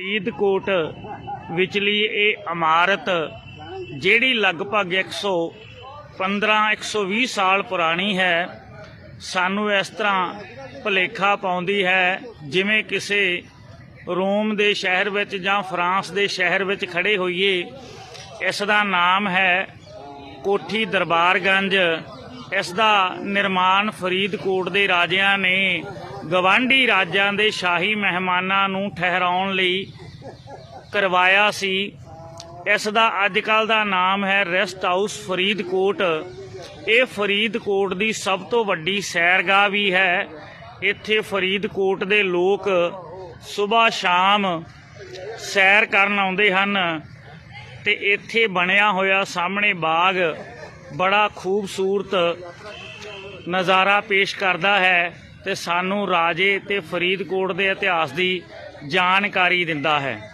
ਫਰੀਦਕੋਟ ਵਿਚਲੀ ਇਹ ਇਮਾਰਤ, ਜਿਹੜੀ ਲਗਭਗ 115 120 ਸਾਲ ਪੁਰਾਣੀ ਹੈ, ਸਾਨੂੰ ਇਸ ਤਰ੍ਹਾਂ ਭੁਲੇਖਾ ਪਾਉਂਦੀ ਹੈ, ਜਿਵੇਂ ਕਿਸੇ ਰੋਮ ਦੇ ਸ਼ਹਿਰ ਵਿੱਚ ਜਾਂ ਫਰਾਂਸ ਦੇ ਸ਼ਹਿਰ ਵਿੱਚ ਖੜੇ ਹੋਈਏ। ਇਸ ਦਾ ਨਾਮ ਹੈ ਕੋਠੀ ਦਰਬਾਰਗੰਜ। ਇਸ ਦਾ ਨਿਰਮਾਣ ਫਰੀਦਕੋਟ ਦੇ ਰਾਜਿਆਂ ਨੇ ਗਵਾਂਢੀ ਰਾਜਾਂ ਦੇ ਸ਼ਾਹੀ ਮਹਿਮਾਨਾਂ ਨੂੰ ਠਹਿਰਾਉਣ ਲਈ ਕਰਵਾਇਆ ਸੀ। ਇਸ ਦਾ ਅੱਜ ਕੱਲ ਦਾ ਨਾਮ ਹੈ ਰੈਸਟ ਹਾਊਸ ਫਰੀਦਕੋਟ। ਇਹ ਫਰੀਦਕੋਟ ਦੀ ਸਭ ਤੋਂ ਵੱਡੀ ਸੈਰਗਾਹ ਵੀ ਹੈ। ਇੱਥੇ ਫਰੀਦਕੋਟ ਦੇ ਲੋਕ ਸਵੇਰ ਸ਼ਾਮ ਸੈਰ ਕਰਨ ਆਉਂਦੇ ਹਨ ਤੇ ਇੱਥੇ ਬਣਿਆ ਹੋਇਆ ਸਾਹਮਣੇ ਬਾਗ ਬੜਾ ਖੂਬਸੂਰਤ ਨਜ਼ਾਰਾ ਪੇਸ਼ ਕਰਦਾ ਹੈ ਤੇ ਸਾਨੂੰ ਰਾਜੇ ਤੇ ਫਰੀਦਕੋਟ ਦੇ ਇਤਿਹਾਸ ਦੀ ਜਾਣਕਾਰੀ ਦਿੰਦਾ ਹੈ।